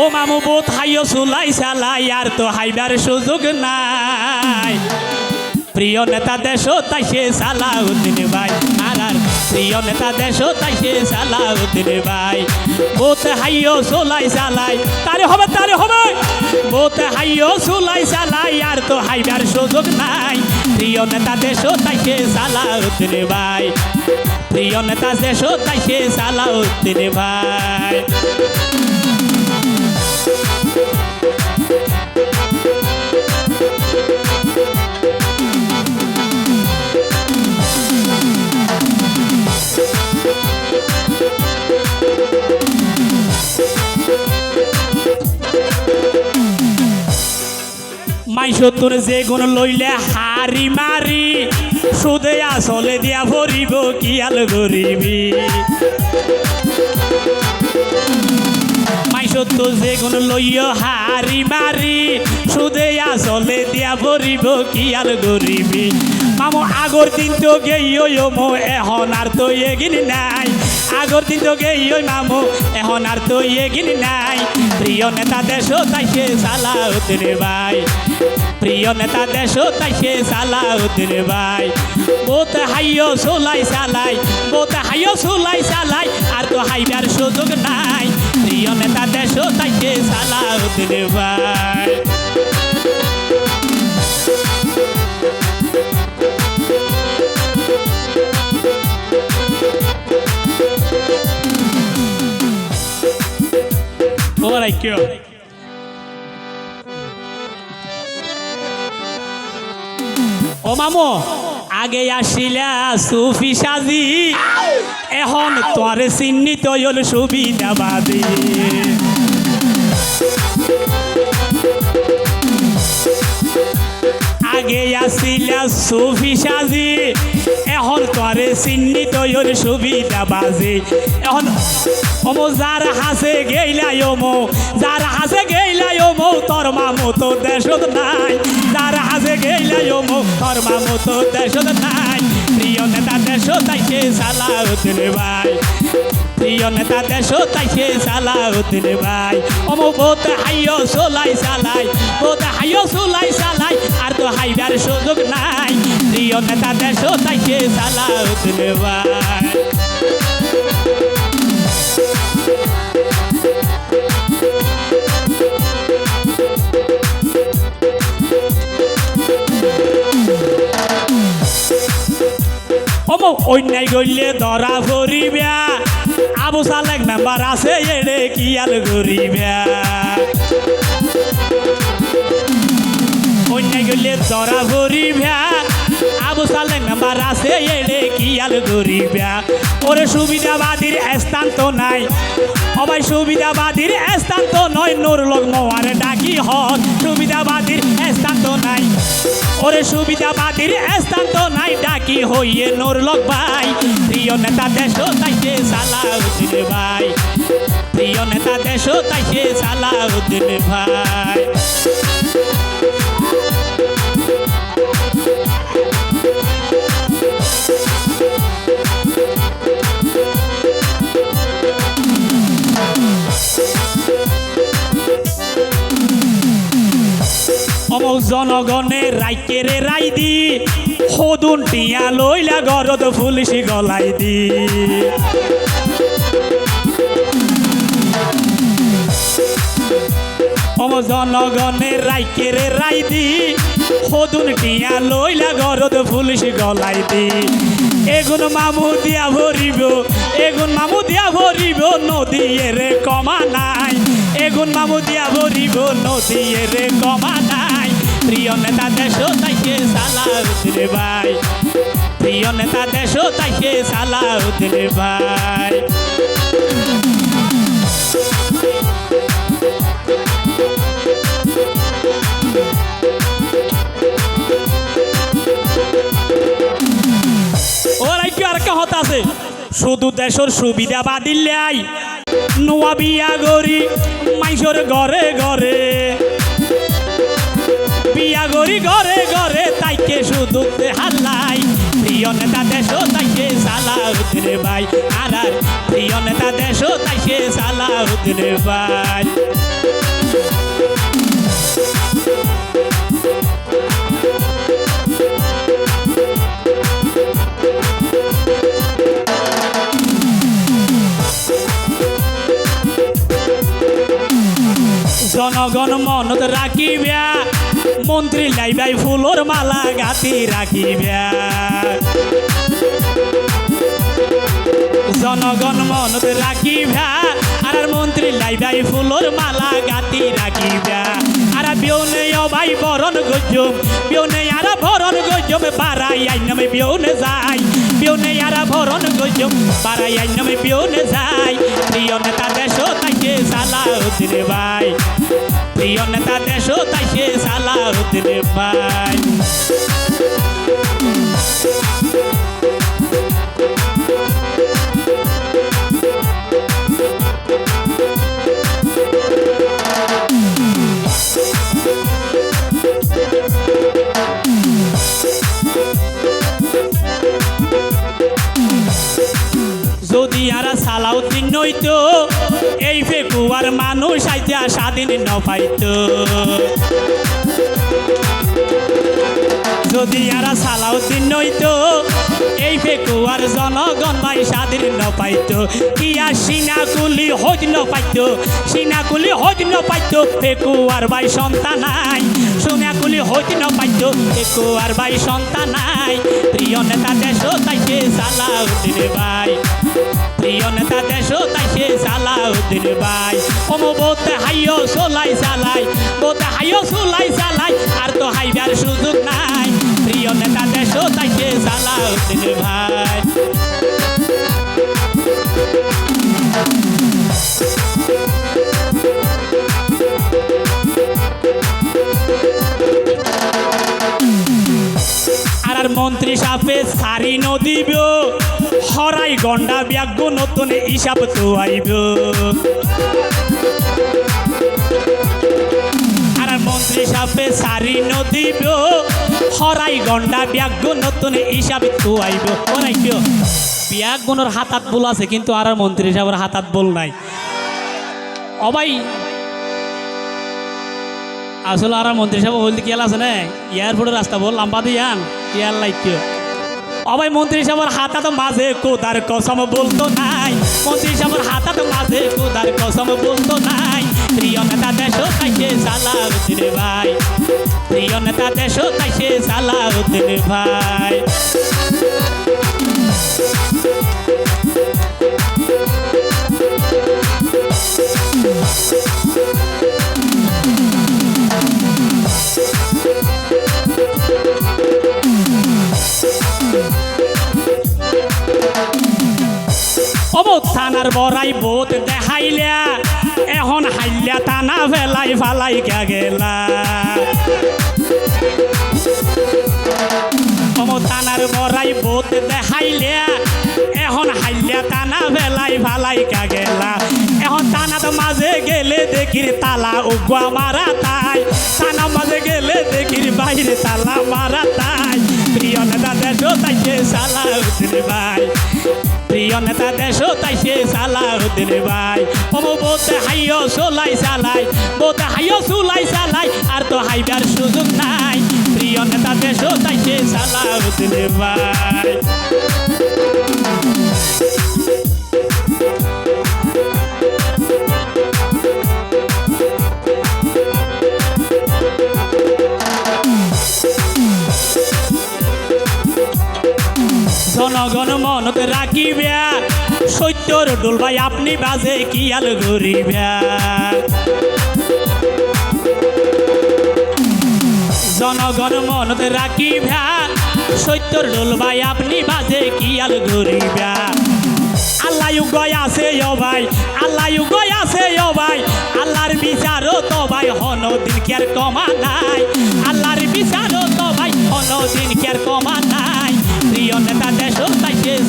ও মামু বোধ হাইও সুলাই সালাই আর তো হাইবার সুযোগ নাই। প্রিয় নেতা দেশ তাই সে সালাউদ্দিন ভাই, আর প্রিয় নেতা দেশ তাই সে সালাউদ্দিন ভাই। বোতে হাইও সোলাই সালাই তারে হবে তারে হবে। বোতে হাইও সোলাই সালাই আর তো হাইবার সুযোগ নাই। প্রিয় নেতা দেশ তাই সে সালাউদ্দিন ভাই। প্রিয় নেতা দেশ তাই সে সালাউদ্দিন ভাই। মাইসতুর যে গুণ লইলে হারি মারি। সুদে আসলে দিয়া ভরিব, কি আল গরিবি। মাইসত্তু যে গুণ লইয় হারি মারি, সুদে আসলে দিয়া ভরিব, কি আর গরিবি। মামু, আগর দিন তো গেইও মো, এখন আর তো এগিন নাই। আগর দিন তো গেইও মামু, এখন আর তো এগিন নাই। প্রিয় নেতা দেশ তাই সে সালাউদ্দিন ভাই। প্রিয় নেতা দেশ তাই সে সালাউদ্দিন ভাই। বোত হাইও সোলাই সালাই, বোত হাইও সোলাই সালাই, আর তো হাইবার সুযোগ নাই। প্রিয় নেতা দেশ তাই সে সালাউদ্দিন ভাই। কেউ ও মামু, আগে আসিলা সুফি সাজি, এখন তোর চিহ্নিত হল সুবিধাবাদী। আগে আসিলা সুফি সাজি এখন তোর চিহ্নিত হল সুবিধাবাজি এখন অমো যার হাসে গেইলাই অমো, যার হাসে গেইলাই অমো, তোর মামু তো দেশত নাই। যার হাসে গেইলাই অমো, তোর মামু তো দেশত নাই। প্রিয় নেতা দেশ তাই সে সালাউদ্দিন ভাই। প্রিয় নেতা দেশ তাই সে সালাউদ্দিন ভাই। অমো বোত হাইও সোলাই সালাই বোত হাইও সোলাই সালাই আর তো হাইবার সুযোগ নাই। প্রিয় নেতা দেশ তাই সে সালাউদ্দিন ভাই অন্যায় গইলে ধরা ভরিবা আবু সালেক মেম্বার আছে এড়ে কি আর গরিবা অন্যায় গইলে ধরা ভরিবা আবু মেম্বার আছে, এড়ে কি আর গরিবা ওরে সুবিধাবাদীর স্থান তো নাই। অবাই সুবিধাবাদীর স্থান তো নয়, নোর লোক মোয়ারে ডাকি হন সুবিধাবাদীর স্থান তো নাই। ওরে সুবিধাবাদীর স্থান তো নাই, ডাকি হইয়ে নোর লোক ভাই। প্রিয় নেতা দেশ তাইছে সালাউদ্দিন ভাই। প্রিয় নেতা দেশ তাইছে সালাউদ্দিন ভাই। জনগণের রাইকেরে রাই দি সদুন টিয়া লইলা গরদ ফুলসি গলাই দি। অম জনগণের রাইকেরে রাই দি সদুন টিয়া লইলা গরদ ফুলসি গলাই দি। এগুন মামু দিয়া ভরিব, এগুন মামু দিয়া ভরিব নদীরে কমা নাই। এগুন মামু দিয়া ভরিব নদীরে কমা নাই। প্রিয় নেতা দেশ তাইকে সালাউদ্দিন ভাই। প্রিয় নেতা দেশ তাইকে সালাউদ্দিন ভাই। ওরাই কি আর কথা আছে। শুধু দেশের সুবিধা বাদিল্লাই। নোয়া বিয়া গরি মাইসর ঘরে ঘরে। গরি ঘরে ঘরে, তাইকে শুধু হাল্লাই প্রিয় নেতা দেশ তাইকে সালা উদ্রে ভাই। আর প্রিয় নেতা দেশ তাইকে সালা উদ্রে ভাই। জনগণ মনত রাখিবা। মন্ত্রী লাইবাই ফুলর মালা গাতি রাখিবা। জনগণ মনত রাখিবা, আর মন্ত্রী লাইবাই ফুলর মালা গাতি রাখিবা। আর বিয়নে অবাই বরণ গজম বিয়নে আর ভরণ গজম বারাই আই নামে বিয়নে যাই। বিয়নে আর ভরণ গজম বারাই আই নামে বিয়নে যাই। প্রিয় নেতা সালাউদ্দিন ভাই। প্রিয় নেতা দেশ তাইকে সালাউদ্দিন ভাই। যদি আর সালাউদ্দিন নইতো, এই ফেকুয়ার মানুষ আইতা স্বাধীন ন পাইতো। যদি আর সালাউদ্দিন নইতো, এই ফেকুয়ার জনগণ ভাই স্বাধীন ন পাইতো। কিয়া সিনাকুলি হজ ন পাইতো সিনাকুলি হজ ন পাইতো ফেকুয়ার ভাই সন্তান নাই। সোনাকুলি হজ ন পাইতো ফেকুয়ার ভাই সন্তান নাই। প্রিয় নেতা দেশ তাইছে সালাউদ্দিন ভাই। প্রিয় নেতা দেশ তাইছে সালাউদ্দিন ভাই। অমো বলতে হাইও সোলাই চালাই বলতে হাইও সোলাই চালাই আর তো হাইবার সুযোগ নাই। প্রিয় নেতা দেশ তাইছে সালাউদ্দিন ভাই। মন্ত্রী সাপে সারি নদীব হরাই গন্ডা ব্যাগ নতুন হিসাব তো আইব আর মন্ত্রী সাপে সারি নদীব হরাই গন্ডা ব্যাগ নতুন হিসাব তো আইব কিয় ব্যাগ গুণর হাতাত বল আছে, কিন্তু আর মন্ত্রী সাহেবের হাতাত বল নাই। অবাই আসলে আর মন্ত্রী সাহেব বলতে কি আছে না? এয়ারপোর্টের রাস্তা বল লম্বা দিয়ান, ইয়ার লাইক অবাই মন্ত্রী সাহেবের হাতা তো মাঝে কোদার কসম বলতো নাই। মন্ত্রী সাহেবের হাতা তো মাঝে কোদার কসম বলতো নাই। প্রিয় নেতা দেশ তাইছে সালা রে ভাই। প্রিয় নেতা দেশ তাইছে সালা রে ভাই। বড়াই বোধ দেখাইলা এখন হাইলা টানা ফেলাই ফালাই কে গেলা। অমো থানার বড়াই বোধ দেখাইলা এখন হাইলা টানা ফেলাই ফালাই কে গেলা। এখন টানাত মাঝে গেলে দেখির তালা উগুয়া মারা তাই। টানা মাঝে গেলে দেখির বাইরে তালা মারা তাই। প্রিয় নেতা দেশ তাইছে সালাউদ্দিন ভাই প্রিয় নেতা দেশ তাইছে সালাউদ্দিন ভাই। অমো বলতে হাইও সোলাই সালাই বলতে হাইও সোলাই সালাই, আর তো হাইবার সুযোগ নাই। প্রিয় নেতা দেশ তাইছে সালাউদ্দিন ভাই। রাখিবা সত্যর ডোল ভাই আপনি বাজে কিয়াল গরিবা জনগণ মনত রাখিবা, সত্যর ডোল ভাই আপনি বাজে কিয়াল গরিবা আল্লাহ গয় আছে ও ভাই আল্লাহ গয় আছে ও ভাই, আল্লাহর বিচারও তো ভাই হন দিন কেয়ার কমা নাই? আল্লাহর বিচারও তো ভাই হন দিন কেয়ার কমা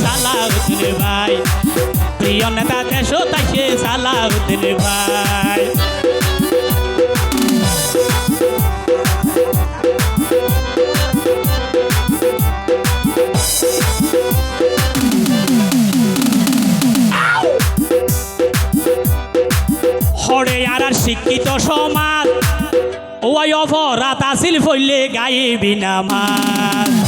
সালাউদ্দিন ভাই প্রিয় নেতা দেশো দেশ তাইছে সালাউদ্দিন ভাই হরে আর শিক্ষিত সমাজ, ওই অপরাধ আসিল ফইলে গায়ে বিনামাজ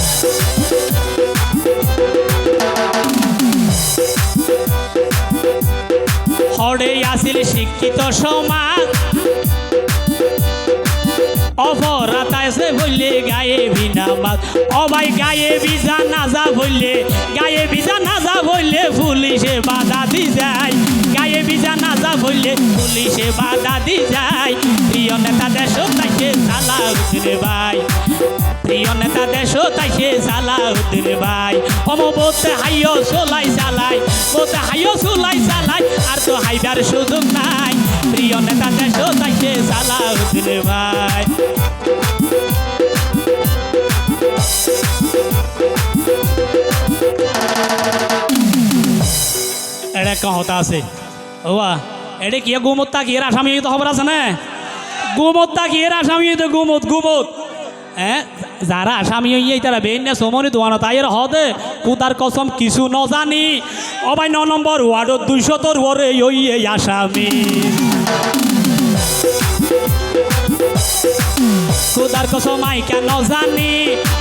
হরে আসিল শিক্ষিত সমাজ। অপরাধ আছে বললে গায়ে বিনামাজ ও ভাই গায়ে বিজা না যা বললে, গায়ে বিজা না যা বললে পুলিশে বাধা দি যায়। গায়ে বিজা না যা বললে পুলিশে বাধা দি যায়। প্রিয় নেতা দেশ তাইছে সালাউদ্দিন ভাই। প্রিয় নেতা দেশ তাইছে সালাউদ্দিন ভাই। অম বলতে হাইও সোলাই চালাই বলতে হাইও সোলাই চালাই আর তো হাইবার সুযোগ নাই। প্রিয় নেতা দেশ তাইছে সালাউদ্দিন ভাই। এটা কহতা আছে। ওবা এটা কি গুমত্তা কি? এর আসামি তো খবর আছে না? গুমত্তা কি? এর আসামি তো গুমত গুমত যারা আসামি হইয়ে তারা বেন না সমনি দোয়ানো, তাই এর হদে। কুদার কসম কিছু ন জানি অবাই ন নম্বর ওয়ার্ডত দুইশো তোর ওরে ইয়ে আসামি। কুদার কসম আই কেন জানি।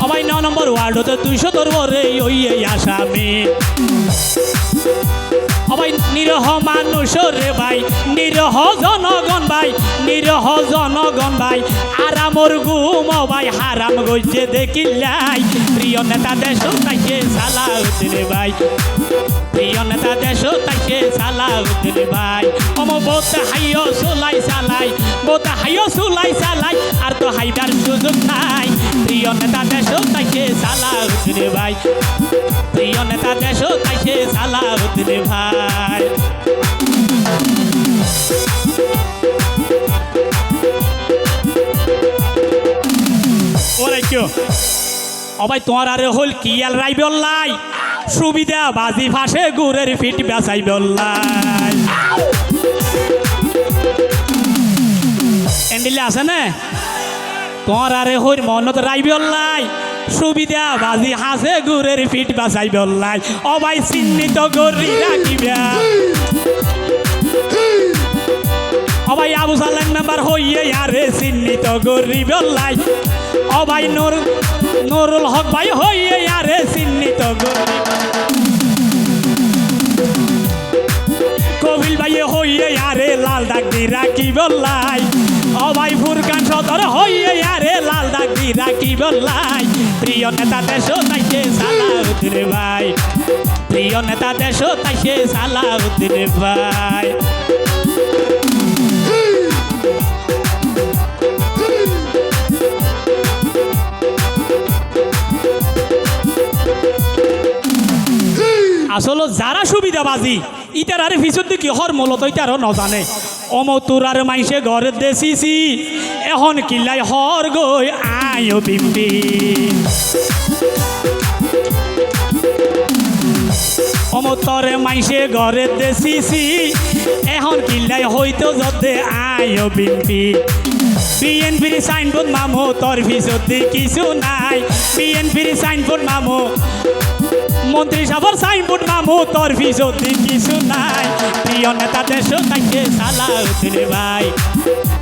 অবাই ন নম্বর ওয়ার্ডতে দুইশো তোর ওরে ইয়ে আসামি। অবাই নিরহ মানুষ রে ভাই, নিরহ জনগণ ভাই, নিরহ জনগণ ভাই আরামর গুম ভাই, হারাম গইছে দেখিলাই প্রিয় নেতা দেশ তাইছে সালাউদ্দিন ভাই। প্রিয় নেতা দেশ তাইছে সালাউদ্দিন ভাই। অম বোত হাইও সুলাই চালাই বোত হাইও সুলাই চালাই আর তো হাইবার সুযোগ নাই। প্রিয় নেতা দেশ তাইছে সালাউদ্দিন ভাই। প্রিয় নেতা দেশ তাইছে সালাউদ্দিন ভাই। ওরাই কেউ অবাই, তোমার আরে হল কিয়াল রাই বললাই সুবিধা বাজি ফাঁসে গুড়ের ফিট বেসাই বললাই এন্ডিলে আছে না? তোমার আরে হইর মনত রাই বললাই সুবিধা বাজি হাসে গুড়ের ফিট বাসাই বললাই অবাই চিহ্নিত গরি রাখিবা। অবাই আবু সালাম মেম্বার হইয়ে আরে চিহ্নিত গরি বললাই অবাই নুর, নুরুল হক ভাই হইয়ে আরে চিহ্নিত গরি কবিল ভাইয়ে হইয়ে আরে লাল দাগ দি রাখি বললাই অবাই ফুরকান সদর হইয়ে আরে লাল দাগ রাখি বললাই? প্রিয় নেতা দেশ তাইছে সালাউদ্দিন ভাই। প্রিয় নেতা দেশ তাইছে সালাউদ্দিন ভাই। আসলে যারা সুবিধাবাজি, ইটার আরে পিছন দিকে হর মূলত ইটারও নজানে। অমতুর আর মাইসে ঘরে দেশিছি এখন কিল্লাই হর গই আয় বিম্বি। অমতরে মাইসে ঘরে দেশিছি এখন কিল্লাই হইতো যতে আয় বিম্বি। বিএনপির সাইনবোর্ড মামো, তোর দি কিছু নাই। বিএনপির সাইনবোর্ড মামো মন্ত্রী সাবর সাইনবোর্ড মামু, তোর পিছত দি কিছু নাই। প্রিয় নেতা দেশ তাইছে সালাউদ্দিন ভাই।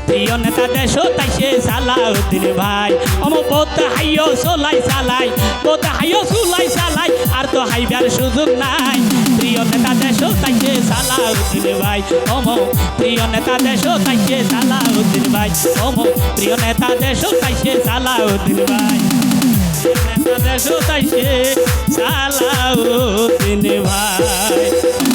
প্রিয় নেতা দেশ তাইছে সালাউদ্দিন ভাই। অম বোত হাইও সোলাই চালাই বোত হাইও সুলাই চালাই, আর তো হাইবার সুযোগ নাই। প্রিয় নেতা দেশ তাইছে সালাউদ্দিন ভাই। অম প্রিয় নেতা দেশ তাইছে সালাউদ্দিন ভাই। অম প্রিয় নেতা দেশ তাইছে সালাউদ্দিন ভাই। নেতা দেশ তাইছে সালাউদ্দিন ভাই।